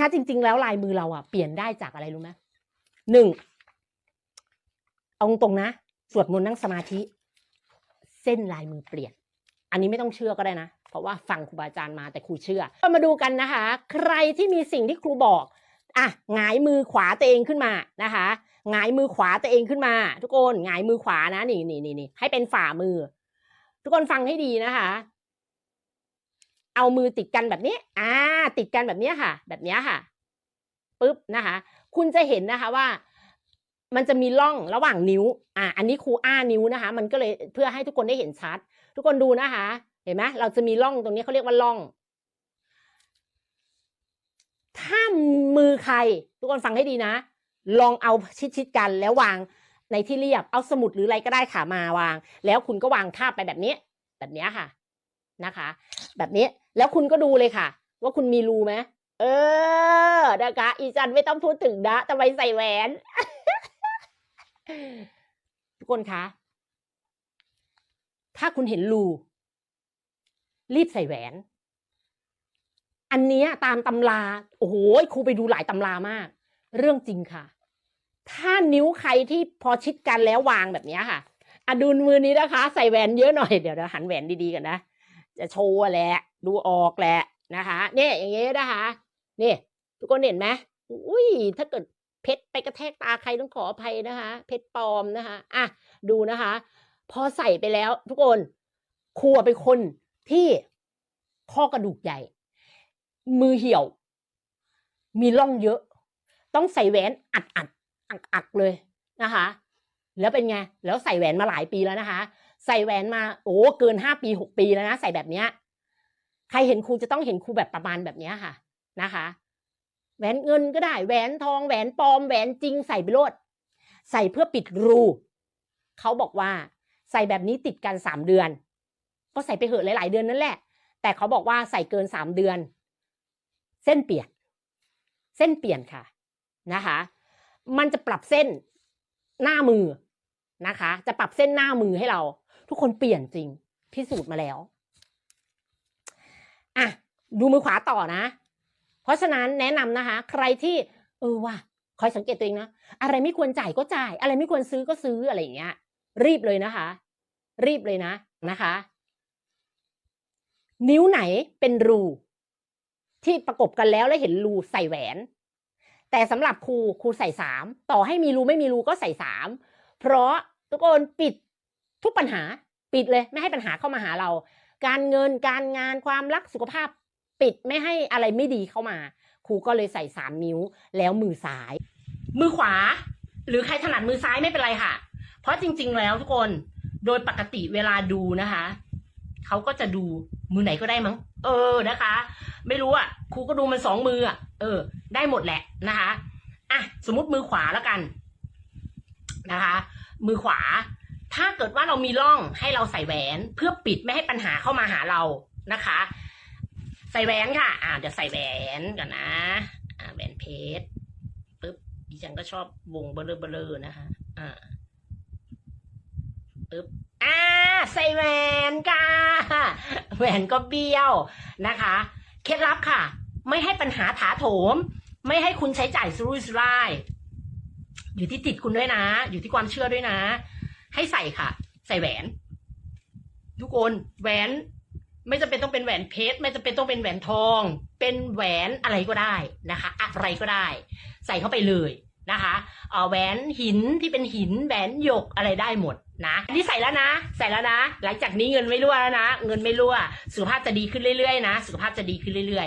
คะจริง ๆ แล้วลายมือเราอะเปลี่ยนได้จากอะไรรู้ไหมหนึ่งเอาตรงนะสวดมนต์นั่งสมาธิ เส้นลายมือเปลี่ยน อันนี้ไม่ต้องเชื่อก็ได้นะ เพราะว่าฟังครูบาอาจารย์มาแต่ครูเชื่อก็มาดูกันนะคะ ใครที่มีสิ่งที่ครูบอกอะหงายมือขวาตัวเองขึ้นมานะคะหงายมือขวาตัวเองขึ้นมา ทุกคนหงายมือขวานะนี่นี่นี่ให้เป็นฝ่ามือ ทุกคนฟังให้ดีนะคะ เอามือติดกันแบบนี้ อ่า ติดกันแบบนี้ค่ะ แบบนี้ค่ะปุ๊บนะคะ คุณจะเห็นนะคะว่า มันจะมีร่องระหว่างนิ้ว อ่า อันนี้ครูอ้านิ้วนะคะ มันก็เลยเพื่อให้ทุกคนได้เห็นชัด ทุกคนดูนะคะ เห็นไหมเราจะมีร่องตรงนี้เขาเรียกว่าร่อง ถ้ามือใคร ทุกคนฟังให้ดีนะ ลองเอาชิดๆกันแล้ววางในที่เรียบ เอาสมุดหรืออะไรก็ได้ค่ะมาวาง แล้วคุณก็วางทาบไปแบบนี้ แบบนี้ค่ะ นะคะ แบบนี้แล้วคุณก็ดูเลยค่ะ ว่าคุณมีรูไหมเออนะคะอีจันไม่ต้องพูดถึงนะทำไมใส่แหวน ทุกคนคะ ถ้าคุณเห็นรู รีบใส่แหวน อันนี้ตามตำรา โอ้โหครูไปดูหลายตำรามาก เรื่องจริงค่ะ ถ้านิ้วใครที่พอชิดกันแล้ววางแบบนี้ค่ะอดูมือนี้นะคะ ใส่แหวนเยอะหน่อย เดี๋ยวเราหันแหวนดีๆกันนะ จะโชว์แหละ ดูออกแหละนะคะเนี่ยอย่างเงี้ยนะคะนี่ทุกคนเห็นไหมอุ้ยถ้าเกิดเพชรไปกระแทกตาใครต้องขออภัยนะคะ เพชรปลอมนะคะอะดูนะคะ พอใส่ไปแล้ว ทุกคนครูเป็นคนที่ข้อกระดูกใหญ่ มือเหี่ยว มีร่องเยอะ ต้องใส่แหวนอัดอัดอักอักเลยนะคะ แล้วเป็นไง แล้วใส่แหวนมาหลายปีแล้วนะคะ ใส่แหวนมาโอ้เกินห้าปีหกปีแล้วนะ ใส่แบบเนี้ยใครเห็นครูจะต้องเห็นครูแบบประมาณแบบเนี้ยค่ะนะคะ แหวนเงินก็ได้แหวนทองแหวนปลอมแหวนจริงใส่ไปโลดใส่เพื่อปิดรูเขาบอกว่าใส่แบบนี้ติดกันสามเดือน ก็ใส่ไปเหอะหลาย ๆ เดือนนั่นแหละ แต่เขาบอกว่าใส่เกินสามเดือน เส้นเปลี่ยน เส้นเปลี่ยนค่ะนะคะ มันจะปรับเส้นหน้ามือนะคะ จะปรับเส้นหน้ามือให้เรา ทุกคนเปลี่ยนจริง พิสูจน์มาแล้วอะดูมือขวาต่อนะ เพราะฉะนั้นแนะนำนะคะ ใครที่ เออว่ะคอยสังเกตตัวเองนะอะไรไม่ควรจ่ายก็จ่าย อะไรไม่ควรซื้อก็ซื้ออะไรอย่างเงี้ย รีบเลยนะคะ รีบเลยนะนะคะ นิ้วไหนเป็นรูที่ประกบกันแล้วแล้วเห็นรูใส่แหวน แต่สำหรับครูครูใส่สามต่อให้มีรูไม่มีรูก็ใส่สามเพราะทุกคนปิด ทุกปัญหาปิดเลย ไม่ให้ปัญหาเข้ามาหาเรา การเงินการงานความรักสุขภาพ ปิดไม่ให้อะไรไม่ดีเข้ามา ครูก็เลยใส่สามนิ้ว แล้วมือซ้าย มือขวา หรือใครถนัดมือซ้ายไม่เป็นไรค่ะ เพราะจริง ๆ แล้วทุกคนโดยปกติเวลาดูนะคะเขาก็จะดูมือไหนก็ได้มั้ง เออนะคะ ไม่รู้อะครูก็ดูมันสองมืออะเออ ได้หมดแหละนะคะอะสมมติมือขวาแล้วกันนะคะ มือขวา ถ้าเกิดว่าเรามีร่องให้เราใส่แหวนเพื่อปิดไม่ให้ปัญหาเข้ามาหาเรานะคะ ใส่แหวนค่ะ อ่าเดี๋ยวใส่แหวนกันนะอ่าแหวนเพชรปึ๊บดิฉันก็ชอบวงเบลอเบลอนะคะอ่าปึ๊บอ่าใส่แหวนค่ะแหวนก็เบี้ยวนะคะเคล็ดลับค่ะ ไม่ให้ปัญหาถาโถม ไม่ให้คุณใช้จ่ายสุรุ่ยสุร่ายอยู่ที่ติดคุณด้วยนะ อยู่ที่ความเชื่อด้วยนะ ให้ใส่ค่ะ ใส่แหวน ทุกคนแหวน ไม่จำเป็นต้องเป็นแหวนเพชรไม่จำเป็นต้องเป็นแหวนทอง เป็นแหวนอะไรก็ได้นะคะ อะไรก็ได้ ใส่เข้าไปเลยนะคะแหวนหินที่เป็นหินแหวนหยกอะไรได้หมดนะอันนี้ใส่แล้วนะ ใส่แล้วนะ หลังจากนี้เงินไม่รั่วแล้วนะ เงินไม่รั่ว สุขภาพจะดีขึ้นเรื่อยๆนะ สุขภาพจะดีขึ้นเรื่อยๆ